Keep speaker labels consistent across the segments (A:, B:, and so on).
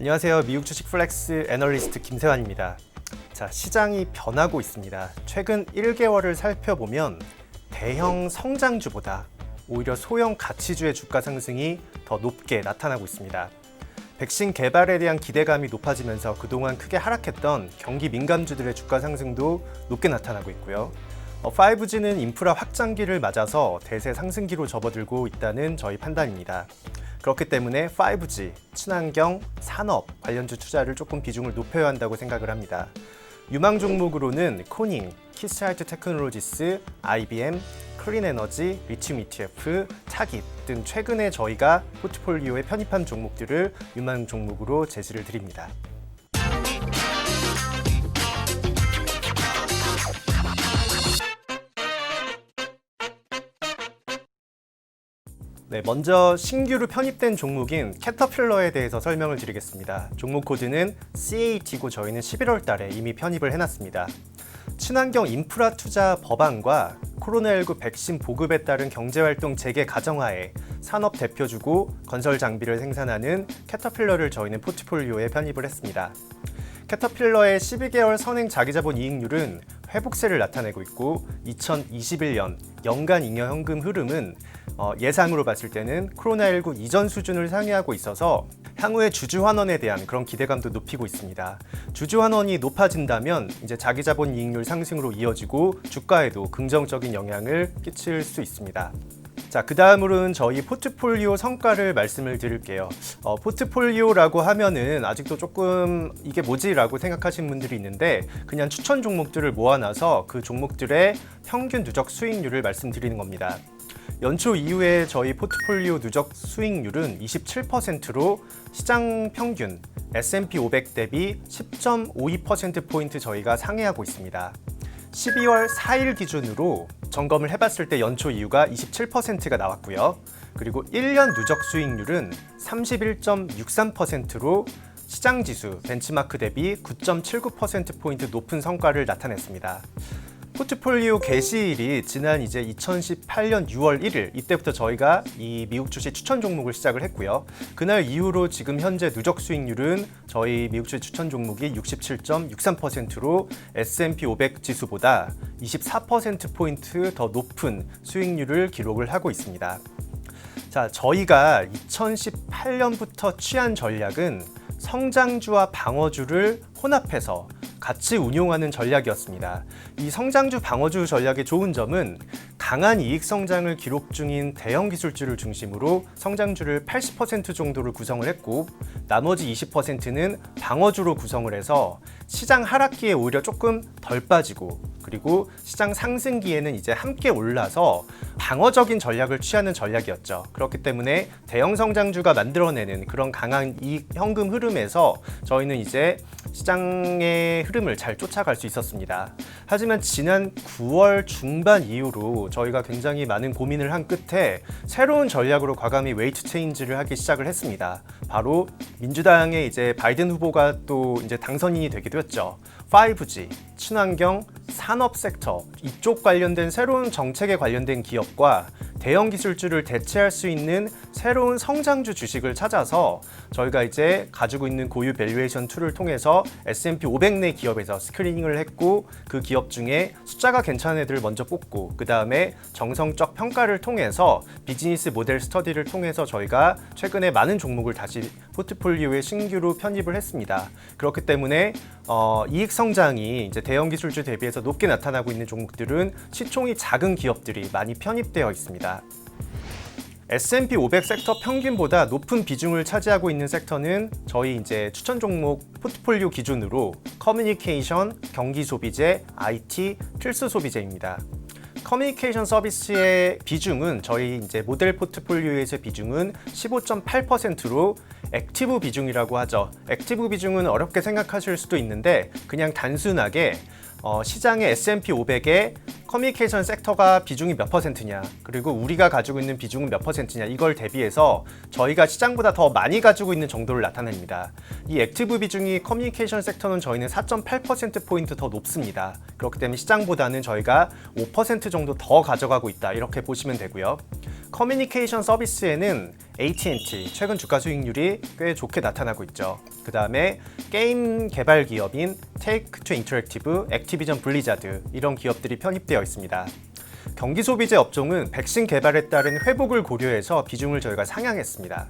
A: 안녕하세요. 미국 주식 플렉스 애널리스트 김세환입니다. 자, 시장이 변하고 있습니다. 최근 1개월을 살펴보면 대형 성장주보다 오히려 소형 가치주의 주가 상승이 더 높게 나타나고 있습니다. 백신 개발에 대한 기대감이 높아지면서 그동안 크게 하락했던 경기 민감주들의 주가 상승도 높게 나타나고 있고요. 어, 5G는 인프라 확장기를 맞아서 대세 상승기로 접어들고 있다는 저희 판단입니다. 그렇기 때문에 5G, 친환경, 산업 관련주 투자를 조금 비중을 높여야 한다고 생각을 합니다. 유망 종목으로는 코닝, 키스하이트 테크놀로지스, IBM, 클린 에너지, 리튬 ETF, 차깃 등 최근에 저희가 포트폴리오에 편입한 종목들을 유망 종목으로 제시를 드립니다. 네, 먼저 신규로 편입된 종목인 캐터필러에 대해서 설명을 드리겠습니다. 종목 코드는 CAT고 저희는 11월 달에 이미 편입을 해놨습니다. 친환경 인프라 투자 법안과 코로나19 백신 보급에 따른 경제활동 재개 가정하에 산업 대표주고 건설 장비를 생산하는 캐터필러를 저희는 포트폴리오에 편입을 했습니다. 캐터필러의 12개월 선행 자기자본 이익률은 회복세를 나타내고 있고 2021년 연간 잉여 현금 흐름은 어, 예상으로 봤을 때는 코로나19 이전 수준을 상회하고 있어서 향후에 주주 환원에 대한 그런 기대감도 높이고 있습니다. 주주 환원이 높아진다면 이제 자기 자본 이익률 상승으로 이어지고 주가에도 긍정적인 영향을 끼칠 수 있습니다. 자, 그 다음으로는 저희 포트폴리오 성과를 말씀을 드릴게요. 어, 포트폴리오라고 하면은 아직도 조금 이게 뭐지라고 생각하시는 분들이 있는데 그냥 추천 종목들을 모아놔서 그 종목들의 평균 누적 수익률을 말씀드리는 겁니다. 연초 이후에 저희 포트폴리오 누적 수익률은 27%로 시장 평균 S&P 500 대비 10.52%포인트 저희가 상회하고 있습니다. 12월 4일 기준으로 점검을 해봤을 때 연초 이유가 27%가 나왔고요. 그리고 1년 누적 수익률은 31.63%로 시장 지수 벤치마크 대비 9.79%포인트 높은 성과를 나타냈습니다. 포트폴리오 개시일이 지난 이제 2018년 6월 1일 이때부터 저희가 이 미국 주식 추천 종목을 시작을 했고요. 그날 이후로 지금 현재 누적 수익률은 저희 미국 주식 추천 종목이 67.63%로 S&P 500 지수보다 24% 포인트 더 높은 수익률을 기록을 하고 있습니다. 자, 저희가 2018년부터 취한 전략은 성장주와 방어주를 혼합해서 같이 운용하는 전략이었습니다. 이 성장주 방어주 전략의 좋은 점은 강한 이익 성장을 기록 중인 대형 기술주를 중심으로 성장주를 80% 정도를 구성을 했고 나머지 20%는 방어주로 구성을 해서 시장 하락기에 오히려 조금 덜 빠지고 그리고 시장 상승기에는 이제 함께 올라서 방어적인 전략을 취하는 전략이었죠. 그렇기 때문에 대형 성장주가 만들어내는 그런 강한 이익 현금 흐름에서 저희는 이제 시장의 흐름을 잘 쫓아갈 수 있었습니다. 하지만 지난 9월 중반 이후로 저희가 굉장히 많은 고민을 한 끝에 새로운 전략으로 과감히 웨이트 체인지를 하기 시작을 했습니다. 바로 민주당의 이제 바이든 후보가 또 이제 당선인이 되기도 했죠. 5G, 친환경, 산업 섹터 이쪽 관련된 새로운 정책에 관련된 기업과 대형 기술주를 대체할 수 있는 새로운 성장주 주식을 찾아서 저희가 이제 가지고 있는 고유 밸류에이션 툴을 통해서 S&P 500 내 기업에서 스크리닝을 했고 그 기업 중에 숫자가 괜찮은 애들을 먼저 뽑고 그 다음에 정성적 평가를 통해서 비즈니스 모델 스터디를 통해서 저희가 최근에 많은 종목을 다시 포트폴리오에 신규로 편입을 했습니다. 그렇기 때문에 어, 이익 성장이 이제 대형 기술주 대비해서 높게 나타나고 있는 종목들은 시총이 작은 기업들이 많이 편입되어 있습니다. S&P 500 섹터 평균보다 높은 비중을 차지하고 있는 섹터는 저희 이제 추천 종목 포트폴리오 기준으로 커뮤니케이션, 경기 소비재, IT, 필수 소비재입니다. 커뮤니케이션 서비스의 비중은 저희 이제 모델 포트폴리오에서 비중은 15.8%로 액티브 비중이라고 하죠. 액티브 비중은 어렵게 생각하실 수도 있는데 그냥 단순하게 어, 시장의 S&P 500의 커뮤니케이션 섹터가 비중이 몇 퍼센트냐 그리고 우리가 가지고 있는 비중은 몇 퍼센트냐 이걸 대비해서 저희가 시장보다 더 많이 가지고 있는 정도를 나타냅니다. 이 액티브 비중이 커뮤니케이션 섹터는 저희는 4.8%포인트 더 높습니다. 그렇기 때문에 시장보다는 저희가 5% 정도 더 가져가고 있다 이렇게 보시면 되고요. 커뮤니케이션 서비스에는 AT&T 최근 주가 수익률이 꽤 좋게 나타나고 있죠. 그 다음에 게임 개발 기업인 Two Interactive, 액티비전 블리자드 이런 기업들이 편입되어 있습니다. 경기 소비재 업종은 백신 개발에 따른 회복을 고려해서 비중을 저희가 상향했습니다.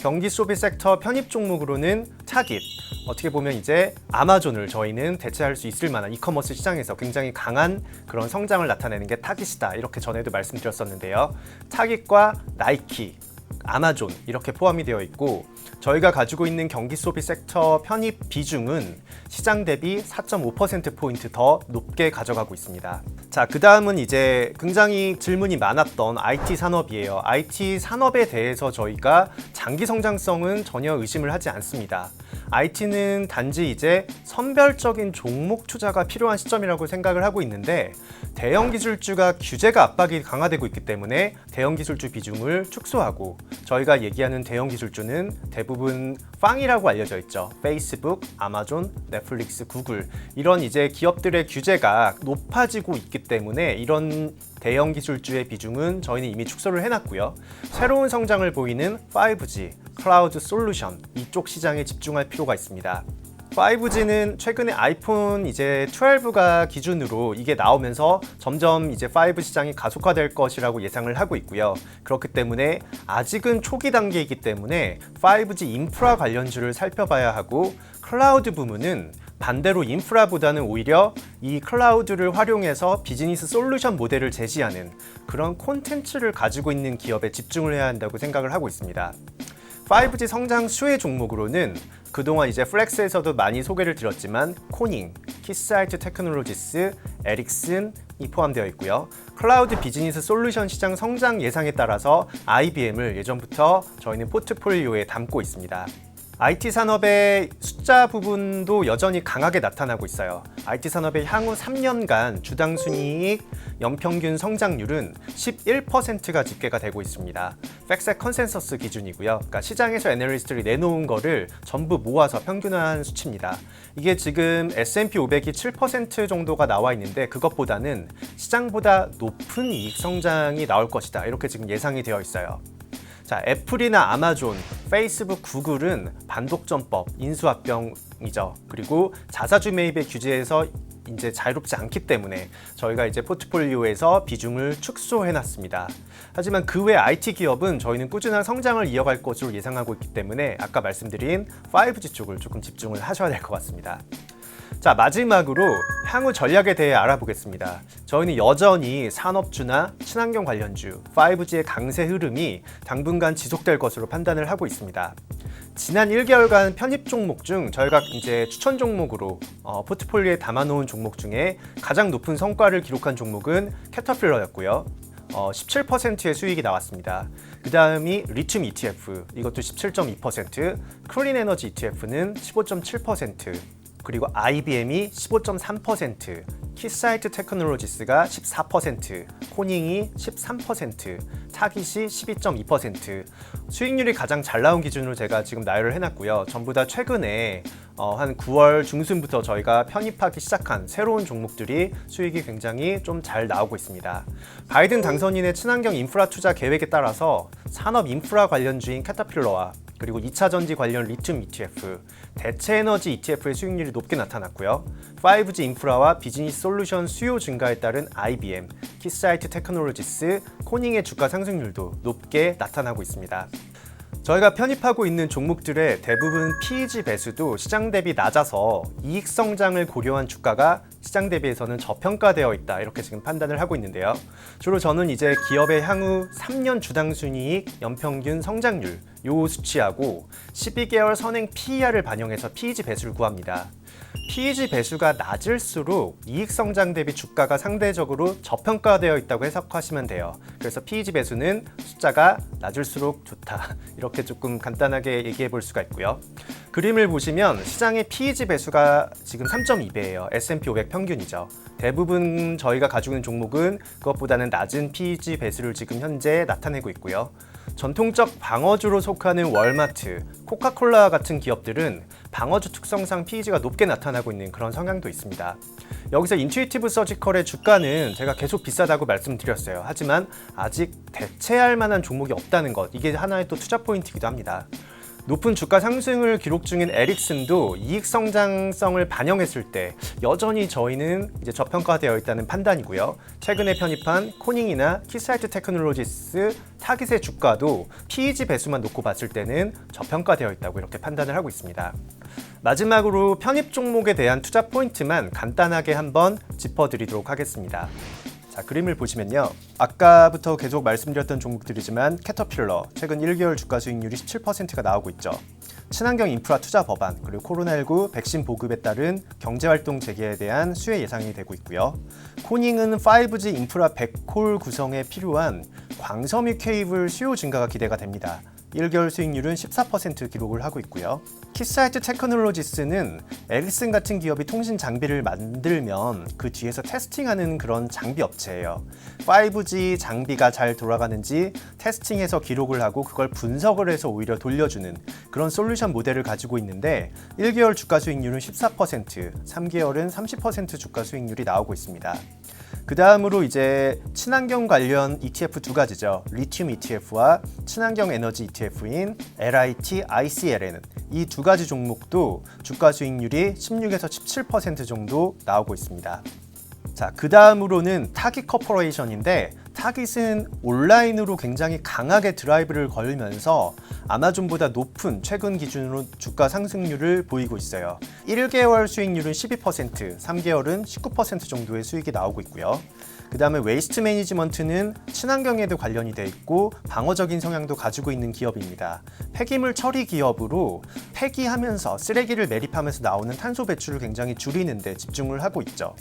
A: 경기 소비 섹터 편입 종목으로는 타깃, 어떻게 보면 이제 아마존을 저희는 대체할 수 있을 만한 이커머스 시장에서 굉장히 강한 그런 성장을 나타내는 게 타깃이다. 이렇게 전에도 말씀드렸었는데요. 타깃과 나이키, 아마존 이렇게 포함이 되어 있고 저희가 가지고 있는 경기 소비 섹터 편입 비중은 시장 대비 4.5%포인트 더 높게 가져가고 있습니다. 자, 그 다음은 이제 굉장히 질문이 많았던 IT 산업이에요. IT 산업에 대해서 저희가 장기 성장성은 전혀 의심을 하지 않습니다. IT는 단지 이제 선별적인 종목 투자가 필요한 시점이라고 생각을 하고 있는데 대형 기술주가 규제가 압박이 강화되고 있기 때문에 대형 기술주 비중을 축소하고 저희가 얘기하는 대형 기술주는 대부분 빵이라고 알려져 있죠. 페이스북, 아마존, 넷플릭스, 구글 이런 이제 기업들의 규제가 높아지고 있기 때문에 이런 대형 기술주의 비중은 저희는 이미 축소를 해놨고요. 새로운 성장을 보이는 5G, 클라우드 솔루션 이쪽 시장에 집중할 필요가 있습니다. 5G는 최근에 아이폰 이제 12가 기준으로 이게 나오면서 점점 이제 5 시장이 가속화될 것이라고 예상을 하고 있고요. 그렇기 때문에 아직은 초기 단계이기 때문에 5G 인프라 관련주를 살펴봐야 하고 클라우드 부문은 반대로 인프라보다는 오히려 이 클라우드를 활용해서 비즈니스 솔루션 모델을 제시하는 그런 콘텐츠를 가지고 있는 기업에 집중을 해야 한다고 생각을 하고 있습니다. 5G 성장 수혜 종목으로는 그동안 이제 플렉스에서도 많이 소개를 드렸지만 코닝, 키사이트 테크놀로지스, 에릭슨 이 포함되어 있고요. 클라우드 비즈니스 솔루션 시장 성장 예상에 따라서 IBM을 예전부터 저희는 포트폴리오에 담고 있습니다. IT 산업의 숫자 부분도 여전히 강하게 나타나고 있어요. IT 산업의 향후 3년간 주당 순이익 연평균 성장률은 11%가 집계가 되고 있습니다. 팩색 컨센서스 기준이고요. 그러니까 시장에서 애널리스트들이 내놓은 거를 전부 모아서 평균화한 수치입니다. 이게 지금 S&P 500이 7% 정도가 나와 있는데 그것보다는 시장보다 높은 이익 성장이 나올 것이다. 이렇게 지금 예상이 되어 있어요. 자, 애플이나 아마존, 페이스북, 구글은 반독점법, 인수합병이죠. 그리고 자사주 매입의 규제에서 이제 자유롭지 않기 때문에 저희가 이제 포트폴리오에서 비중을 축소해 놨습니다. 하지만 그 외 IT 기업은 저희는 꾸준한 성장을 이어갈 것으로 예상하고 있기 때문에 아까 말씀드린 5G 쪽을 조금 집중을 하셔야 될 것 같습니다. 자 마지막으로 향후 전략에 대해 알아보겠습니다. 저희는 여전히 산업주나 친환경 관련주 5G의 강세 흐름이 당분간 지속될 것으로 판단을 하고 있습니다. 지난 1개월간 편입 종목 중 저희가 이제 추천 종목으로 어, 포트폴리오에 담아놓은 종목 중에 가장 높은 성과를 기록한 종목은 캐터필러였고요. 어, 17%의 수익이 나왔습니다. 그 다음이 리튬 ETF, 이것도 17.2%, 클린 에너지 ETF는 15.7%, 그리고 IBM이 15.3%, 키사이트 테크놀로지스가 14%, 코닝이 13%, 타깃이 12.2%. 수익률이 가장 잘 나온 기준으로 제가 지금 나열을 해놨고요. 전부 다 최근에 어, 한 9월 중순부터 저희가 편입하기 시작한 새로운 종목들이 수익이 굉장히 좀 잘 나오고 있습니다. 바이든 당선인의 친환경 인프라 투자 계획에 따라서 산업 인프라 관련 주인 캐터필러와 그리고 2차 전지 관련 리튬 ETF, 대체 에너지 ETF의 수익률이 높게 나타났고요. 5G 인프라와 비즈니스 솔루션 수요 증가에 따른 IBM, 키사이트 테크놀로지스, 코닝의 주가 상승률도 높게 나타나고 있습니다. 저희가 편입하고 있는 종목들의 대부분 PEG 배수도 시장 대비 낮아서 이익 성장을 고려한 주가가 시장 대비해서는 저평가되어 있다 이렇게 지금 판단을 하고 있는데요. 주로 저는 이제 기업의 향후 3년 주당 순이익 연평균 성장률 요 수치하고 12개월 선행 PER을 반영해서 PEG 배수를 구합니다. PEG 배수가 낮을수록 이익 성장 대비 주가가 상대적으로 저평가되어 있다고 해석하시면 돼요. 그래서 PEG 배수는 숫자가 낮을수록 좋다. 이렇게 조금 간단하게 얘기해 볼 수가 있고요. 그림을 보시면 시장의 PEG 배수가 지금 3.2배예요. S&P 500 평균이죠. 대부분 저희가 가지고 있는 종목은 그것보다는 낮은 PEG 배수를 지금 현재 나타내고 있고요. 전통적 방어주로 속하는 월마트, 코카콜라 같은 기업들은 방어주 특성상 PEG가 높게 나타나고 있는 그런 성향도 있습니다. 여기서 인투이티브 서지컬의 주가는 제가 계속 비싸다고 말씀드렸어요. 하지만 아직 대체할 만한 종목이 없다는 것, 이게 하나의 또 투자 포인트이기도 합니다. 높은 주가 상승을 기록 중인 에릭슨도 이익 성장성을 반영했을 때 여전히 저희는 이제 저평가되어 있다는 판단이고요. 최근에 편입한 코닝이나 키사이트 테크놀로지스 타깃의 주가도 PEG 배수만 놓고 봤을 때는 저평가되어 있다고 이렇게 판단을 하고 있습니다. 마지막으로 편입 종목에 대한 투자 포인트만 간단하게 한번 짚어드리도록 하겠습니다. 자, 그림을 보시면요. 아까부터 계속 말씀드렸던 종목들이지만 캐터필러 최근 1개월 주가 수익률이 17%가 나오고 있죠. 친환경 인프라 투자 법안 그리고 코로나19 백신 보급에 따른 경제활동 재개에 대한 수혜 예상이 되고 있고요. 코닝은 5G 인프라 백홀 구성에 필요한 광섬유 케이블 수요 증가가 기대가 됩니다. 1개월 수익률은 14% 기록을 하고 있고요. 키사이트 테크놀로지스는 에리슨 같은 기업이 통신 장비를 만들면 그 뒤에서 테스팅하는 그런 장비 업체예요. 5G 장비가 잘 돌아가는지 테스팅해서 기록을 하고 그걸 분석을 해서 오히려 돌려주는 그런 솔루션 모델을 가지고 있는데 1개월 주가 수익률은 14%, 3개월은 30% 주가 수익률이 나오고 있습니다. 그 다음으로 이제 친환경 관련 ETF 두 가지죠. 리튬 ETF와 친환경 에너지 ETF인 LIT ICL에는 이두 가지 종목도 주가 수익률이 16에서 17% 정도 나오고 있습니다. 자, 그 다음으로는 타깃 커퍼레이션인데 타깃은 온라인으로 굉장히 강하게 드라이브를 걸면서 아마존보다 높은 최근 기준으로 주가 상승률을 보이고 있어요. 1개월 수익률은 12%, 3개월은 19% 정도의 수익이 나오고 있고요. 그 다음에 웨이스트 매니지먼트는 친환경에도 관련이 돼 있고 방어적인 성향도 가지고 있는 기업입니다. 폐기물 처리 기업으로 폐기하면서 쓰레기를 매립하면서 나오는 탄소 배출을 굉장히 줄이는데 집중을 하고 있죠.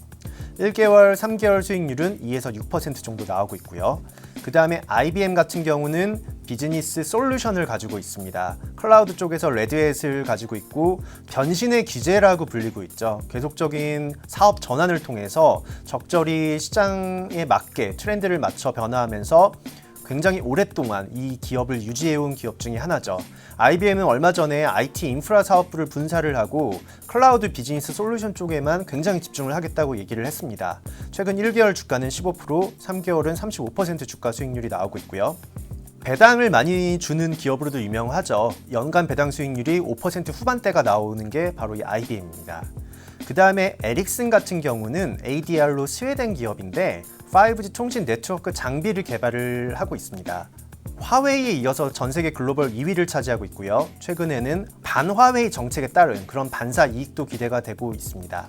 A: 1개월, 3개월 수익률은 2에서 6% 정도 나오고 있고요. 그 다음에 IBM 같은 경우는 비즈니스 솔루션을 가지고 있습니다. 클라우드 쪽에서 레드햇을 가지고 있고 변신의 기재라고 불리고 있죠. 계속적인 사업 전환을 통해서 적절히 시장에 맞게 트렌드를 맞춰 변화하면서 굉장히 오랫동안 이 기업을 유지해온 기업 중에 하나죠. IBM은 얼마 전에 IT 인프라 사업부를 분사를 하고 클라우드 비즈니스 솔루션 쪽에만 굉장히 집중을 하겠다고 얘기를 했습니다. 최근 1개월 주가는 15%, 3개월은 35% 주가 수익률이 나오고 있고요. 배당을 많이 주는 기업으로도 유명하죠. 연간 배당 수익률이 5% 후반대가 나오는 게 바로 이 IBM입니다. 그 다음에 에릭슨 같은 경우는 ADR로 스웨덴 기업인데 5G 통신 네트워크 장비를 개발을 하고 있습니다. 화웨이에 이어서 전 세계 글로벌 2위를 차지하고 있고요. 최근에는 반화웨이 정책에 따른 그런 반사 이익도 기대가 되고 있습니다.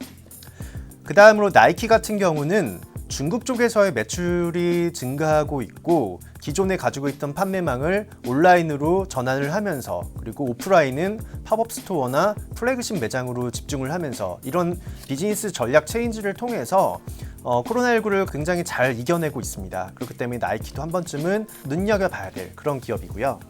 A: 그 다음으로 나이키 같은 경우는 중국 쪽에서의 매출이 증가하고 있고 기존에 가지고 있던 판매망을 온라인으로 전환을 하면서 그리고 오프라인은 팝업 스토어나 플래그십 매장으로 집중을 하면서 이런 비즈니스 전략 체인지를 통해서 어, 코로나19를 굉장히 잘 이겨내고 있습니다. 그렇기 때문에 나이키도 한 번쯤은 눈여겨봐야 될 그런 기업이고요.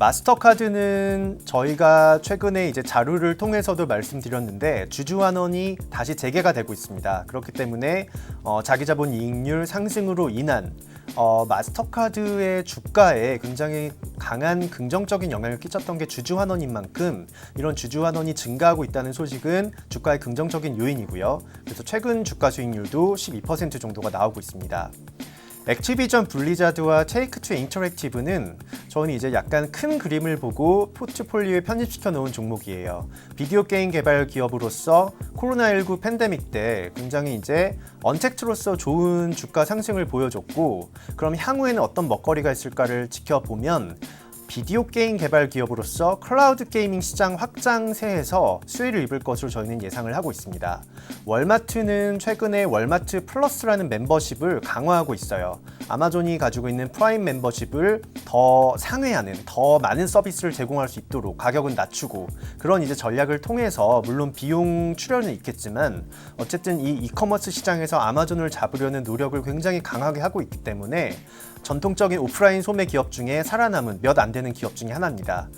A: 마스터카드는 저희가 최근에 이제 자료를 통해서도 말씀드렸는데 주주환원이 다시 재개가 되고 있습니다. 그렇기 때문에 어, 자기자본 이익률 상승으로 인한 어, 마스터카드의 주가에 굉장히 강한 긍정적인 영향을 끼쳤던 게 주주환원인 만큼 이런 주주환원이 증가하고 있다는 소식은 주가의 긍정적인 요인이고요. 그래서 최근 주가 수익률도 12% 정도가 나오고 있습니다. 액티비전 블리자드와 테이크 투 인터랙티브는 저는 이제 약간 큰 그림을 보고 포트폴리오에 편입시켜 놓은 종목이에요. 비디오 게임 개발 기업으로서 코로나19 팬데믹 때 굉장히 이제 언택트로서 좋은 주가 상승을 보여줬고 그럼 향후에는 어떤 먹거리가 있을까를 지켜보면 비디오 게임 개발 기업으로서 클라우드 게이밍 시장 확장세에서 수혜를 입을 것으로 저희는 예상을 하고 있습니다. 월마트는 최근에 월마트 플러스라는 멤버십을 강화하고 있어요. 아마존이 가지고 있는 프라임 멤버십을 더 상회하는 더 많은 서비스를 제공할 수 있도록 가격은 낮추고 그런 이제 전략을 통해서 물론 비용 출연은 있겠지만 어쨌든 이 이커머스 시장에서 아마존을 잡으려는 노력을 굉장히 강하게 하고 있기 때문에 전통적인 오프라인 소매 기업 중에 살아남은 몇 안 되는 기업 중에 하나입니다.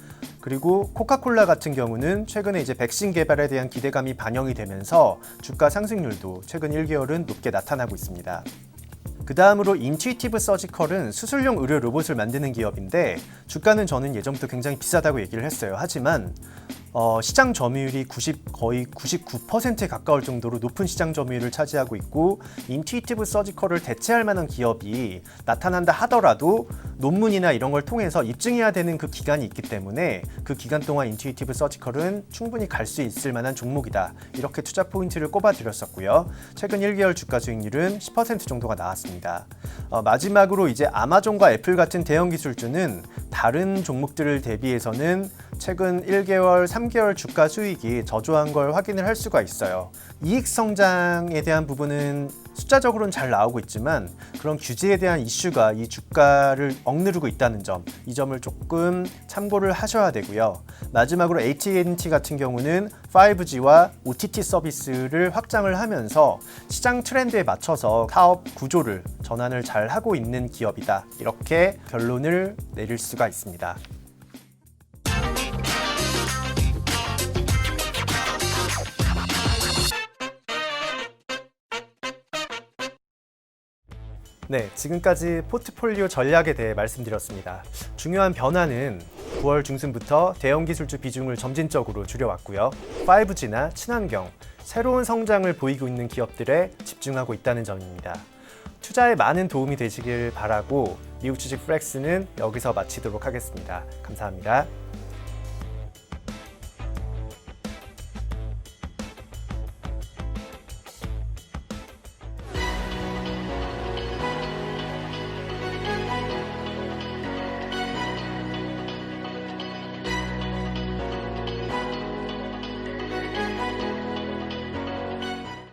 A: 그리고 코카콜라 같은 경우는 최근에 이제 백신 개발에 대한 기대감이 반영이 되면서 주가 상승률도 최근 1개월은 높게 나타나고 있습니다. 그 다음으로 인투이티브 서지컬은 수술용 의료 로봇을 만드는 기업인데 주가는 저는 예전부터 굉장히 비싸다고 얘기를 했어요. 하지만 어, 시장 점유율이 90 거의 99%에 가까울 정도로 높은 시장 점유율을 차지하고 있고 인투이티브 서지컬을 대체할 만한 기업이 나타난다 하더라도 논문이나 이런 걸 통해서 입증해야 되는 그 기간이 있기 때문에 그 기간 동안 인투이티브 서지컬은 충분히 갈 수 있을 만한 종목이다. 이렇게 투자 포인트를 꼽아드렸었고요. 최근 1개월 주가 수익률은 10% 정도가 나왔습니다. 어, 마지막으로 이제 아마존과 애플 같은 대형 기술주는 다른 종목들을 대비해서는 최근 1개월, 3개월 주가 수익이 저조한 걸 확인을 할 수가 있어요. 이익 성장에 대한 부분은 숫자적으로는 잘 나오고 있지만 그런 규제에 대한 이슈가 이 주가를 억누르고 있다는 점, 이 점을 조금 참고를 하셔야 되고요. 마지막으로 AT&T 같은 경우는 5G와 OTT 서비스를 확장을 하면서 시장 트렌드에 맞춰서 사업 구조를 전환을 잘 하고 있는 기업이다. 이렇게 결론을 내릴 수가 있습니다. 네, 지금까지 포트폴리오 전략에 대해 말씀드렸습니다. 중요한 변화는 9월 중순부터 대형 기술주 비중을 점진적으로 줄여왔고요. 5G나 친환경, 새로운 성장을 보이고 있는 기업들에 집중하고 있다는 점입니다. 투자에 많은 도움이 되시길 바라고 미국 주식 플렉스는 여기서 마치도록 하겠습니다. 감사합니다.